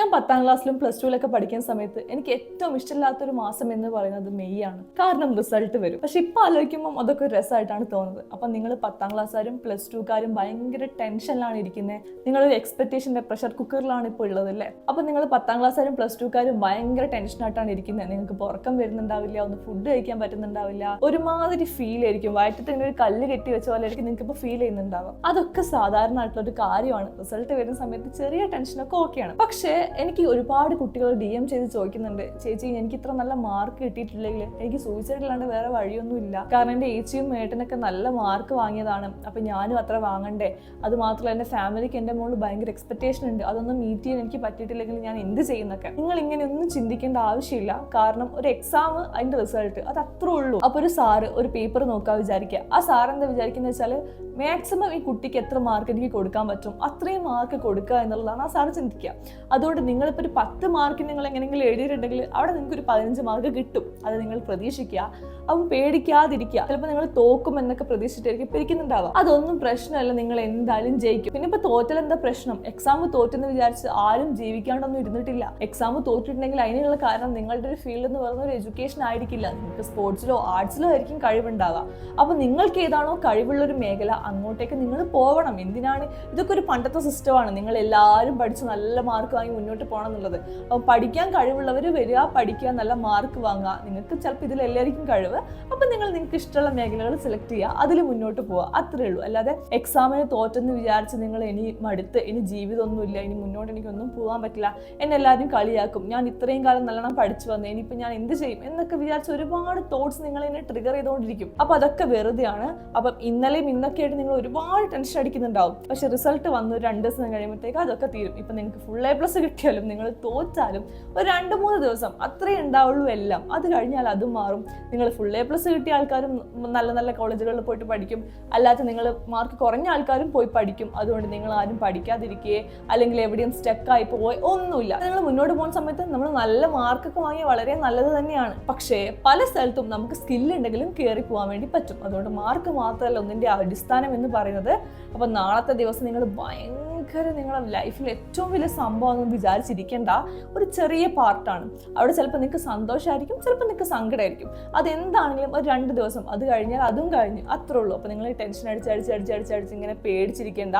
ഞാൻ പത്താം ക്ലാസ്സിലും പ്ലസ് ടുവിലൊക്കെ പഠിക്കുന്ന സമയത്ത് എനിക്ക് ഏറ്റവും ഇഷ്ടമില്ലാത്തൊരു മാസം എന്ന് പറയുന്നത് മെയ് ആണ്. കാരണം റിസൾട്ട് വരും. പക്ഷെ ഇപ്പൊ ആലോചിക്കുമ്പോൾ അതൊക്കെ ഒരു രസമായിട്ടാണ് തോന്നുന്നത്. അപ്പൊ നിങ്ങൾ പത്താം ക്ലാസ്സുകാരും പ്ലസ് ടുക്കാരും ഭയങ്കര ടെൻഷനിലാണ് ഇരിക്കുന്നത് നിങ്ങളൊരു എക്സ്പെക്ടേഷന്റെ പ്രഷർ കുക്കറിലാണ് ഇപ്പോൾ ഉള്ളത് അല്ലേ? അപ്പൊ നിങ്ങൾ പത്താം ക്ലാസ്സുകാരും പ്ലസ് ടുക്കാരും ഭയങ്കര ടെൻഷനായിട്ടാണ് ഇരിക്കുന്നത് നിങ്ങൾക്ക് ഉറക്കം വരുന്നുണ്ടാവില്ല ഒന്ന് ഫുഡ് കഴിക്കാൻ പറ്റുന്നുണ്ടാവില്ല. ഒരുമാതിരി ഫീൽ ആയിരിക്കും. വയറ്റത്ത് ഇങ്ങനെ ഒരു കല്ല് കെട്ടി വെച്ച പോലെ ആയിരിക്കും നിങ്ങൾക്ക് ഫീൽ ചെയ്യുന്നുണ്ടാവും അതൊക്കെ സാധാരണ ആയിട്ടുള്ള ഒരു കാര്യമാണ്. റിസൾട്ട് വരുന്ന സമയത്ത് ചെറിയ ടെൻഷനൊക്കെ ഓക്കെയാണ് പക്ഷേ എനിക്ക് ഒരുപാട് കുട്ടികൾ ഡി എം ചെയ്ത് ചോദിക്കുന്നുണ്ട് ചേച്ചി എനിക്ക് ഇത്ര നല്ല മാർക്ക് കിട്ടിയിട്ടില്ലെങ്കിൽ എനിക്ക് സൂയിസൈഡ് വേറെ വഴിയൊന്നും ഇല്ല കാരണം എന്റെ ഏച്ചിയും മേട്ടനൊക്കെ നല്ല മാർക്ക് വാങ്ങിയതാണ്. അപ്പം ഞാനും അത്ര വാങ്ങണ്ടേ? അത് മാത്രമല്ല എന്റെ ഫാമിലിക്ക് എന്റെ മോൾ ഭയങ്കര എക്സ്പെക്ടേഷൻ ഉണ്ട്. അതൊന്നും മീറ്റ് ചെയ്യാൻ എനിക്ക് പറ്റിയിട്ടില്ലെങ്കിൽ ഞാൻ എന്ത് ചെയ്യുന്നൊക്കെ. നിങ്ങൾ ഇങ്ങനെയൊന്നും ചിന്തിക്കേണ്ട ആവശ്യമില്ല. കാരണം ഒരു എക്സാം അതിന്റെ റിസൾട്ട് അത് അത്ര ഉള്ളൂ. അപ്പോൾ ഒരു സാറ് ഒരു പേപ്പർ നോക്കാൻ വിചാരിക്കുക. ആ സാർ എന്താ വിചാരിക്കുന്നത് വെച്ചാൽ മാക്സിമം ഈ കുട്ടിക്ക് എത്ര മാർക്ക് എനിക്ക് കൊടുക്കാൻ പറ്റും? അത്രയും മാർക്ക് കൊടുക്കുക എന്നുള്ളതാണ്. ആ സാർ ചിന്തിക്കുക. അതുകൊണ്ട് നിങ്ങളിപ്പോൾ ഒരു പത്ത് മാർക്ക് നിങ്ങൾ എങ്ങനെയെങ്കിലും എഴുതിയിട്ടുണ്ടെങ്കിൽ അവിടെ നിങ്ങൾക്ക് ഒരു പതിനഞ്ച് മാർക്ക് കിട്ടും. അത് നിങ്ങൾ പ്രതീക്ഷിക്കുക. അപ്പം പേടിക്കാതിരിക്കുക. ചിലപ്പോൾ നിങ്ങൾ തോക്കും എന്നൊക്കെ പ്രതീക്ഷിച്ചിട്ടായിരിക്കും പിരിക്കുന്നുണ്ടാവുക അതൊന്നും പ്രശ്നമല്ല. നിങ്ങൾ എന്തായാലും ജയിക്കും. പിന്നെ ഇപ്പോൾ തോറ്റൽ എന്താ പ്രശ്നം? എക്സാം തോറ്റെന്ന് വിചാരിച്ച് ആരും ജീവിക്കാണ്ടൊന്നും ഇരുന്നിട്ടില്ല. എക്സാം തോറ്റിട്ടുണ്ടെങ്കിൽ അതിനുള്ള കാരണം നിങ്ങളുടെ ഒരു ഫീൽഡ് എന്ന് പറയുന്ന ഒരു എഡ്യൂക്കേഷൻ ആയിരിക്കില്ല. നിങ്ങൾക്ക് സ്പോർട്സിലോ ആർട്സിലോ ആയിരിക്കും കഴിവുണ്ടാവുക. അപ്പോൾ നിങ്ങൾക്ക് ഏതാണോ കഴിവുള്ള ഒരു മേഖല അങ്ങോട്ടേക്ക് നിങ്ങൾ പോകണം എന്തിനാണ്? ഇതൊക്കെ ഒരു പണ്ടത്തെ സിസ്റ്റമാണ് നിങ്ങൾ എല്ലാവരും പഠിച്ച് നല്ല മാർക്ക് വാങ്ങി മുന്നോട്ട് പോകണം എന്നുള്ളത് അപ്പോൾ പഠിക്കാൻ കഴിവുള്ളവർ വരിക പഠിക്കുക നല്ല മാർക്ക് വാങ്ങുക. നിങ്ങൾക്ക് ചിലപ്പോൾ ഇതിൽ എല്ലാവർക്കും കഴിവ്. അപ്പം നിങ്ങൾ നിങ്ങൾക്ക് ഇഷ്ടമുള്ള മേഖലകൾ സെലക്ട് ചെയ്യുക. അതിൽ മുന്നോട്ട് പോവുക. അത്രേ ഉള്ളൂ. അല്ലാതെ എക്സാമിന് തോറ്റെന്ന് വിചാരിച്ച് നിങ്ങൾ ഇനി മടുത്ത് ഇനി ജീവിതമൊന്നുമില്ല ഇനി മുന്നോട്ട് എനിക്കൊന്നും പോകാൻ പറ്റില്ല എന്നെ എല്ലാവരും കളിയാക്കും. ഞാൻ ഇത്രയും കാലം നല്ലോണം പഠിച്ചു വന്നു ഇനിയിപ്പോൾ ഞാൻ എന്ത് ചെയ്യും എന്നൊക്കെ വിചാരിച്ച് ഒരുപാട് തോട്ട്സ് നിങ്ങൾ എന്നെ ട്രിഗർ ചെയ്തുകൊണ്ടിരിക്കും. അപ്പോൾ അതൊക്കെ വെറുതെയാണ്. അപ്പം ഇന്നലെയും ഇന്നൊക്കെ ആയിട്ട് നിങ്ങൾ ഒരുപാട് ടെൻഷൻ അടിക്കുന്നുണ്ടാവും. പക്ഷെ റിസൾട്ട് വന്നു രണ്ട് ദിവസം കഴിയുമ്പോഴത്തേക്ക് അതൊക്കെ തീരും. ഇപ്പം നിങ്ങൾക്ക് ഫുൾ എ പ്ലസ് കിട്ടിയാലും നിങ്ങൾ തോറ്റാലും ഒരു രണ്ട് മൂന്ന് ദിവസം അത്രേ ഉണ്ടാവുള്ളൂ എല്ലാം. അത് കഴിഞ്ഞാൽ അത് മാറും. നിങ്ങൾ ഫുൾ എ പ്ലസ് കിട്ടിയ ആൾക്കാരും നല്ല നല്ല കോളേജുകളിൽ പോയിട്ട് പഠിക്കും. അല്ലാത്ത നിങ്ങൾ മാർക്ക് കുറഞ്ഞ ആൾക്കാരും പോയി പഠിക്കും. അതുകൊണ്ട് നിങ്ങൾ ആരും പഠിക്കാതിരിക്കുകയെ അല്ലെങ്കിൽ എവിടെയും സ്റ്റക്കായി പോയി ഒന്നുമില്ല. നിങ്ങൾ മുന്നോട്ട് പോകുന്ന സമയത്ത് നമ്മൾ നല്ല മാർക്കൊക്കെ വാങ്ങിയ വളരെ നല്ലത് തന്നെയാണ്. പക്ഷേ പല സ്ഥലത്തും നമുക്ക് സ്കില്ലുണ്ടെങ്കിലും കയറി പോകാൻ വേണ്ടി പറ്റും. അതുകൊണ്ട് മാർക്ക് മാത്രമല്ല ഒന്നിന്റെ അടിസ്ഥാനം എന്ന് പറയുന്നത്. അപ്പം നാളത്തെ ദിവസം നിങ്ങൾ ഭയങ്കര നിങ്ങളുടെ ലൈഫിൽ ഏറ്റവും വലിയ സംഭവം എന്ന് വിചാരിച്ചിരിക്കേണ്ട ഒരു ചെറിയ പാർട്ടാണ് അവിടെ ചിലപ്പോൾ നിങ്ങൾക്ക് സന്തോഷമായിരിക്കും ചിലപ്പോൾ നിങ്ങൾക്ക് സങ്കടമായിരിക്കും അതെന്താണെങ്കിലും ഒരു രണ്ട് ദിവസം അത് കഴിഞ്ഞാൽ അതും കഴിഞ്ഞു അത്രേ ഉള്ളൂ. അപ്പോൾ നിങ്ങൾ ടെൻഷൻ അടിച്ച് അടിച്ച് അടിച്ച് അടിച്ച് അടിച്ച് ഇങ്ങനെ പേടിച്ചിരിക്കേണ്ട.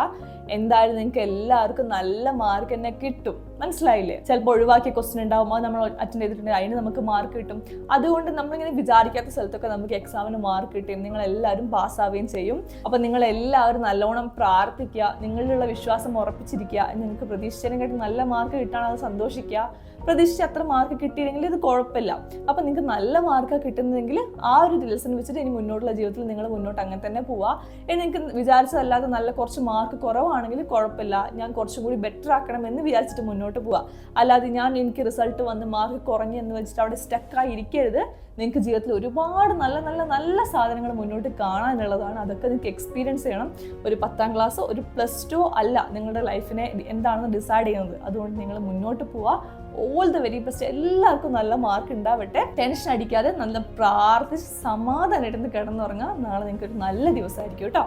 എന്തായാലും നിങ്ങൾക്ക് എല്ലാവർക്കും നല്ല മാർക്ക് തന്നെ കിട്ടും. മനസ്സിലായില്ലേ? ചിലപ്പോൾ ഒഴിവാക്കിയ ക്വസ്റ്റൻ ഉണ്ടാവും അത് നമ്മൾ അറ്റൻഡ് ചെയ്തിട്ടുണ്ടെങ്കിൽ അതിന് നമുക്ക് മാർക്ക് കിട്ടും. അതുകൊണ്ട് നമ്മളിങ്ങനെ വിചാരിക്കാത്ത സ്ഥലത്തൊക്കെ നമുക്ക് എക്സാമിന് മാർക്ക് കിട്ടും. നിങ്ങളെല്ലാവരും പാസ്സാവുകയും ചെയ്യും. അപ്പോൾ നിങ്ങളെല്ലാവരും നല്ലോണം പ്രാർത്ഥിക്കുക. നിങ്ങളിലുള്ള വിശ്വാസം ഉറപ്പിച്ചിരിക്കുക. നിങ്ങൾക്ക് പ്രതീക്ഷിച്ചതിനെക്കാട്ടി നല്ല മാർക്ക് കിട്ടാൻ അത് സന്തോഷിക്കുക. പ്രതീക്ഷിച്ച അത്ര മാർക്ക് കിട്ടിയില്ലെങ്കിൽ ഇത് കുഴപ്പമില്ല. അപ്പം നിങ്ങൾക്ക് നല്ല മാർക്കാണ് കിട്ടുന്നതെങ്കിൽ ആ ഒരു ദിവസം വെച്ചിട്ട് ഇനി മുന്നോട്ടുള്ള ജീവിതത്തിൽ നിങ്ങൾ മുന്നോട്ട് അങ്ങനെ തന്നെ പോവുക. ഇനി നിങ്ങൾക്ക് വിചാരിച്ചതല്ലാതെ നല്ല കുറച്ച് മാർക്ക് കുറവാണെങ്കിൽ കുഴപ്പമില്ല. ഞാൻ കുറച്ചും കൂടി ബെറ്റർ ആക്കണം എന്ന് വിചാരിച്ചിട്ട് മുന്നോട്ട് പോവുക. അല്ലാതെ ഞാൻ എനിക്ക് റിസൾട്ട് വന്ന് മാർക്ക് കുറഞ്ഞു എന്ന് വെച്ചിട്ട് അവിടെ സ്റ്റക്കായി ഇരിക്കരുത്. നിങ്ങൾക്ക് ജീവിതത്തിൽ ഒരുപാട് നല്ല നല്ല നല്ല സാധനങ്ങൾ മുന്നോട്ട് കാണാനുള്ളതാണ്. അതൊക്കെ നിങ്ങൾക്ക് എക്സ്പീരിയൻസ് ചെയ്യണം. ഒരു പത്താം ക്ലാസ് ഒരു പ്ലസ് ടു അല്ല നിങ്ങളുടെ ലൈഫിനെ എന്താണെന്ന് ഡിസൈഡ് ചെയ്യുന്നത്. അതുകൊണ്ട് നിങ്ങൾ മുന്നോട്ട് പോവുക ഓൾ ദ വെരി ബെസ്റ്റ് എല്ലാവർക്കും നല്ല മാർക്ക് ഉണ്ടാവട്ടെ. ടെൻഷൻ അടിക്കാതെ നല്ല പ്രാർത്ഥിച്ച് സമാധാനമായിട്ട് കിടന്നുറങ്ങുക നാളെ നിങ്ങൾക്ക് ഒരു നല്ല ദിവസമായിരിക്കും കേട്ടോ.